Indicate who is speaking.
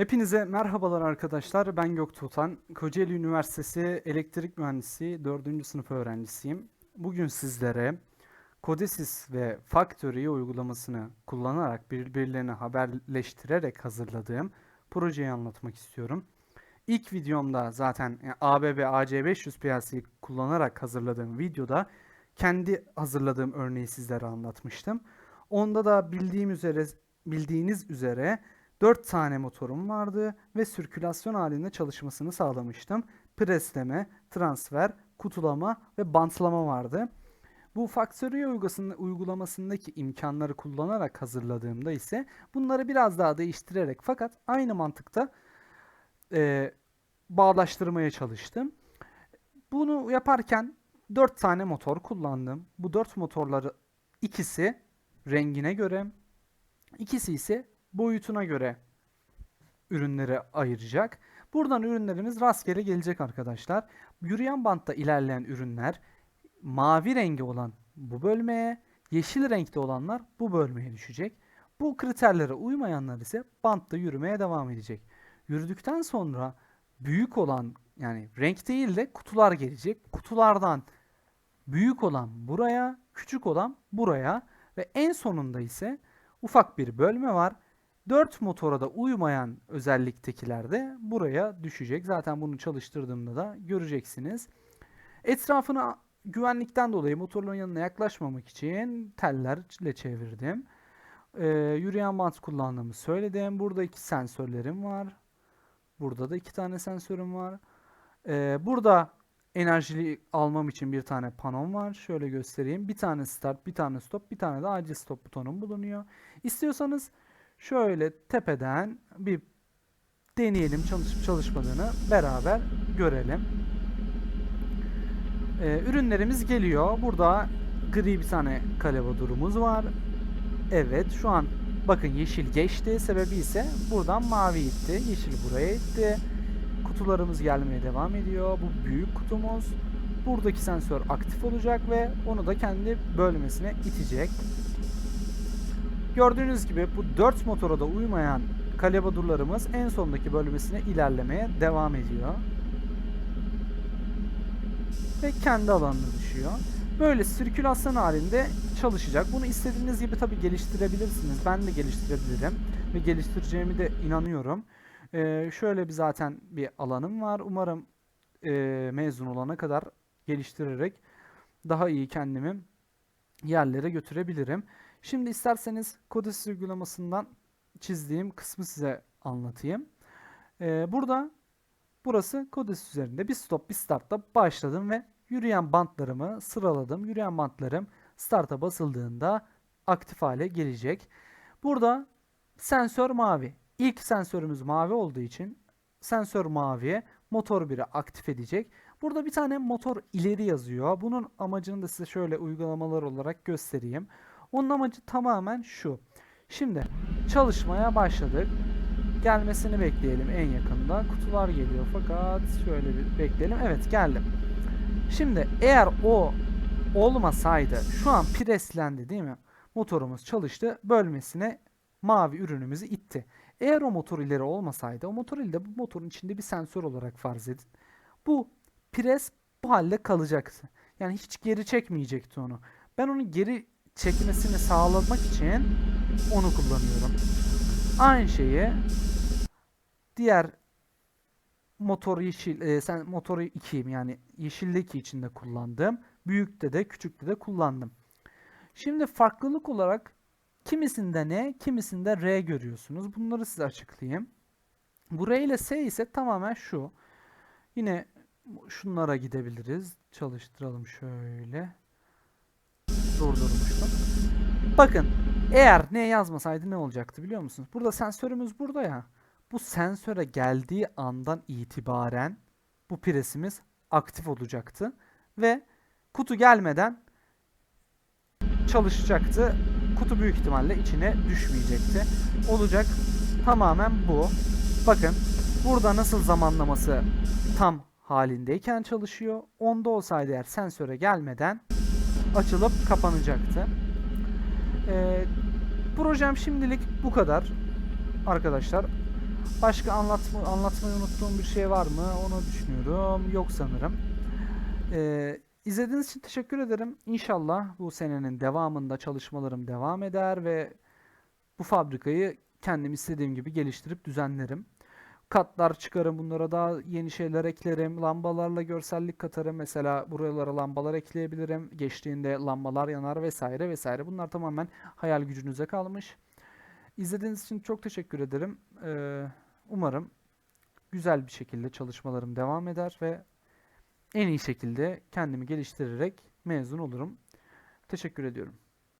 Speaker 1: Hepinize merhabalar arkadaşlar. Ben Göktuğ Kocaeli Üniversitesi Elektrik Mühendisi 4. sınıf öğrencisiyim. Bugün sizlere Codesys ve Factory uygulamasını kullanarak birbirlerini haberleştirerek hazırladığım projeyi anlatmak istiyorum. İlk videomda zaten ABB AC500 PLC'yi kullanarak hazırladığım videoda kendi hazırladığım örneği sizlere anlatmıştım. Onda da bildiğim üzere bildiğiniz üzere 4 tane motorum vardı ve sirkülasyon halinde çalışmasını sağlamıştım. Presleme, transfer, kutulama ve bantlama vardı. Bu uygulasında- uygulamasındaki imkanları kullanarak hazırladığımda ise bunları biraz daha değiştirerek fakat aynı mantıkta e, bağdaştırmaya çalıştım. Bunu yaparken 4 tane motor kullandım. Bu 4 motorları ikisi rengine göre, ikisi ise boyutuna göre ürünleri ayıracak. Buradan ürünlerimiz rastgele gelecek arkadaşlar. Yürüyen bantta ilerleyen ürünler mavi rengi olan bu bölmeye, yeşil renkte olanlar bu bölmeye düşecek. Bu kriterlere uymayanlar ise bantta yürümeye devam edecek. Yürüdükten sonra büyük olan yani renk değil de kutular gelecek. Kutulardan büyük olan buraya, küçük olan buraya ve en sonunda ise ufak bir bölme var. 4 motora da uymayan özelliktekiler de buraya düşecek. Zaten bunu çalıştırdığımda da göreceksiniz. Etrafını güvenlikten dolayı motorların yanına yaklaşmamak için tellerle çevirdim. Ee, yürüyen bant kullandığımı söyledim. Burada iki sensörlerim var. Burada da iki tane sensörüm var. Ee, burada enerjili almam için bir tane panom var. Şöyle göstereyim. Bir tane start, bir tane stop, bir tane de acil stop butonum bulunuyor. İstiyorsanız şöyle tepeden bir deneyelim çalışıp çalışmadığını beraber görelim. Ee, ürünlerimiz geliyor. Burada gri bir tane kalevadurumuz var. Evet şu an bakın yeşil geçti. Sebebi ise buradan mavi gitti. Yeşil buraya gitti. Kutularımız gelmeye devam ediyor. Bu büyük kutumuz. Buradaki sensör aktif olacak ve onu da kendi bölmesine itecek. Gördüğünüz gibi bu 4 motora da uymayan kalebadurlarımız en sondaki bölmesine ilerlemeye devam ediyor. Ve kendi alanına düşüyor. Böyle sirkülasyon halinde çalışacak. Bunu istediğiniz gibi tabi geliştirebilirsiniz. Ben de geliştirebilirim. Ve geliştireceğimi de inanıyorum. Ee, şöyle bir zaten bir alanım var. Umarım e, mezun olana kadar geliştirerek daha iyi kendimi yerlere götürebilirim. Şimdi isterseniz Codesys uygulamasından çizdiğim kısmı size anlatayım. Ee, burada burası Codesys üzerinde bir stop bir startla başladım ve yürüyen bantlarımı sıraladım. Yürüyen bantlarım starta basıldığında aktif hale gelecek. Burada sensör mavi. İlk sensörümüz mavi olduğu için sensör maviye motor 1'i aktif edecek. Burada bir tane motor ileri yazıyor. Bunun amacını da size şöyle uygulamalar olarak göstereyim. Onun amacı tamamen şu. Şimdi çalışmaya başladık. Gelmesini bekleyelim en yakında. Kutular geliyor fakat şöyle bir bekleyelim. Evet geldim. Şimdi eğer o olmasaydı şu an preslendi değil mi? Motorumuz çalıştı. Bölmesine mavi ürünümüzü itti. Eğer o motor ileri olmasaydı o motor ileri bu motorun içinde bir sensör olarak farz edin. Bu pres bu halde kalacaktı. Yani hiç geri çekmeyecekti onu. Ben onu geri çekmesini sağlamak için onu kullanıyorum. Aynı şeyi diğer motor yeşil e, sen motoru 2'yim yani yeşildeki içinde kullandım. Büyükte de küçükte de kullandım. Şimdi farklılık olarak kimisinde ne, kimisinde R görüyorsunuz. Bunları size açıklayayım. Bu R ile S ise tamamen şu. Yine şunlara gidebiliriz. Çalıştıralım şöyle. Durdurmuştum. Bakın eğer ne yazmasaydı ne olacaktı biliyor musunuz? Burada sensörümüz burada ya. Bu sensöre geldiği andan itibaren bu presimiz aktif olacaktı. Ve kutu gelmeden çalışacaktı. Kutu büyük ihtimalle içine düşmeyecekti. Olacak tamamen bu. Bakın burada nasıl zamanlaması tam halindeyken çalışıyor. Onda olsaydı eğer sensöre gelmeden açılıp kapanacaktı. Ee, projem şimdilik bu kadar arkadaşlar. Başka anlatma, anlatmayı unuttuğum bir şey var mı? Onu düşünüyorum. Yok sanırım. Ee, izlediğiniz için teşekkür ederim. İnşallah bu senenin devamında çalışmalarım devam eder ve bu fabrikayı kendim istediğim gibi geliştirip düzenlerim. Katlar çıkarım, bunlara daha yeni şeyler eklerim. Lambalarla görsellik katarım. Mesela buralara lambalar ekleyebilirim. Geçtiğinde lambalar yanar vesaire vesaire. Bunlar tamamen hayal gücünüze kalmış. İzlediğiniz için çok teşekkür ederim. Ee, umarım güzel bir şekilde çalışmalarım devam eder ve en iyi şekilde kendimi geliştirerek mezun olurum. Teşekkür ediyorum.